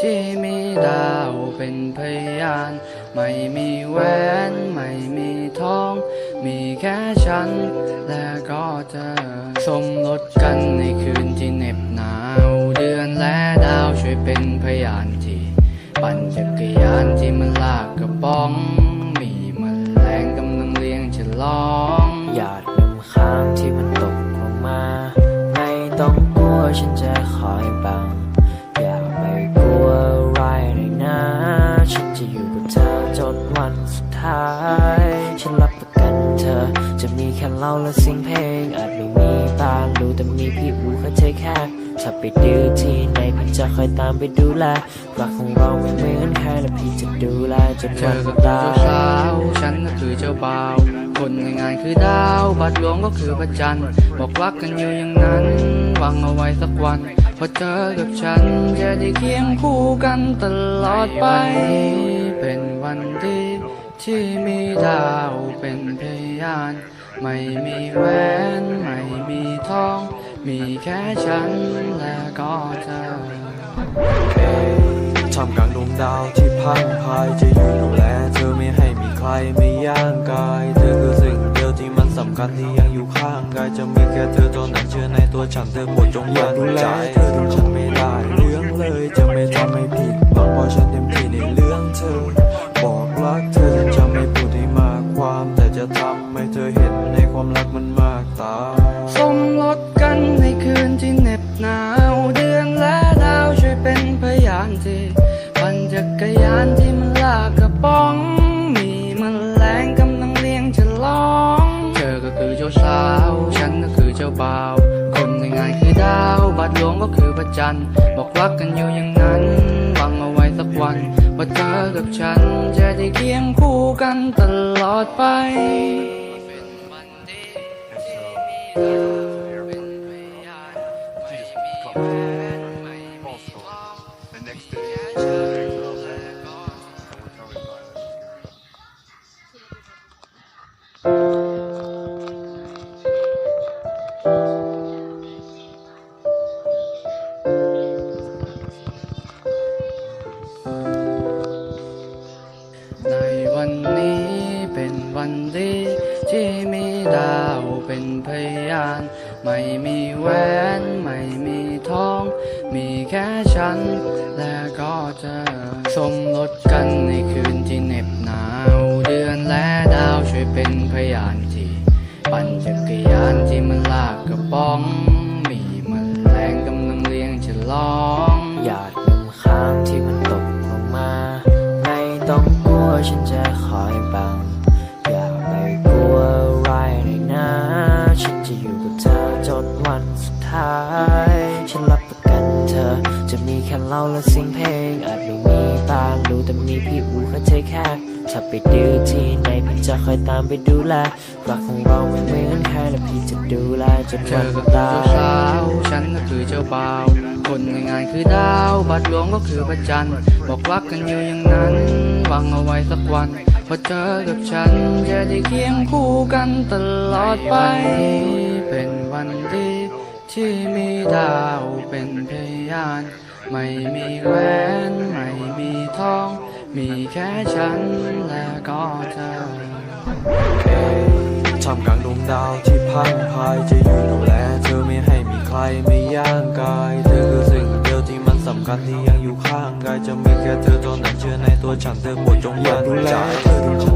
ที่มีดาวเป็นพยาน ไม่มีแหวนไม่มีทอง มีแค่ฉัน และก็เธอ สมรสกันในคืนที่เหน็บหนาว เดือนและดาวช่วยเป็นพยานที่ ปั่นจักรยานที่มันลากกระป๋อง มีมันแมลงกำลังเลี้ยงฉลองหยาดน้ำค้างที่มันตกลงมา ไม่ต้องกลัวฉันจะคอยบัง อย่าไปกลัวอะไรเลยนะ ฉันจะอยู่กับเธอจนวันสุดท้าย ฉันรับประกันเธอ จะมีแค่เราและเสียงเพลง อาจไม่มีบ้านรู้แต่มีพี่อูเข้าใจแค่ถ้าไปดื้อที่ไหนพี่จะคอยตามไปดูแลรักของเราไม่เหมือนใครและพี่จะดูแลจนเธวัอนก็คือตาเจ้าสาวฉันก็คือเจ้าบ่าว คนในงานคือดาว บัตรหลวงก็คือพระจันทร์ บอกรักกันอยู่อย่างนั้นหวังเอาไว้สักวัน พอเจอกับฉันจะได้เคียงคู่กันตลอดไป เป็นวันดีที่มีดาวเป็นพยาน ไม่มีแหวนไม่มีทอง มีแค่ฉันและก็เธอท่ามกลางดวงดาวที่พังพายจะอยู่ดูแลเธอไม่ให้มีใครไม่ย่างกาย เธอคือสิ่งเดียวที่มันสำคัญที่ยังอยู่ข้างกายจะมีแค่เธอเท่านั้น ฉันเธอหมดจงอย่าดูแลเธอทำฉันไม่ได้เรื่องเลยจะไม่ทำให้ผิด จันบอกรักกันอยู่อย่างนั้นหวังเอาไว้สักวัน ว่าเธอกับฉันจะได้เคียงคู่กันตลอดไป ดาวเป็นพยาน ไม่มีแหวน ไม่มีทอง มีแค่ฉัน และก็เธอสมรสกันในคืนที่เหน็บหนาว เดือนและดาวช่วยเป็นพยานที่ ปั่นจักรยานที่มันลากกระป๋อง มีมันแมลงกำลังเลี้ยงฉลองหยาดน้ำค้างที่มันตกลงมา ไม่ต้องกลัวฉันจะ จะมีแค่เราและเสียงเพลง อาจไม่มีบานรู้แต่มีพี่อูเข้าใจแค่ถ้าไปดื้อที่ไหนพี่จะคอยตามไปดูแลรักของเราไม่เหมือนใครและพี่จะดูแลจนวันตายเจ้าสาวฉันก็คือเจ้าบ่าว คนงานคือดาว บัตรหลวงก็คือพระจันทร์ บอกรักกันอยู่อย่างนั้นหวังเอาไว้สักวันพอเจอกับฉันจะได้เคียงคู่กันตลอดไป ที่มีดาวเป็นพยาน ไม่มีแหวนไม่มีทอง มีแค่ฉันและก็เธอท่ามกลางดวงดาวที่พังพายจะอยู่ดูแลเธอไม่ให้มีใครไม่ย่างกาย เธอคือสิ่งเดียวที่มันสำคัญที่ยังอยู่ข้างกายจะมีแค่เธอเท่านั้นเชื่อในตัวฉันเธอโปรดจงอย่าดูแลเธอทำฉันไม่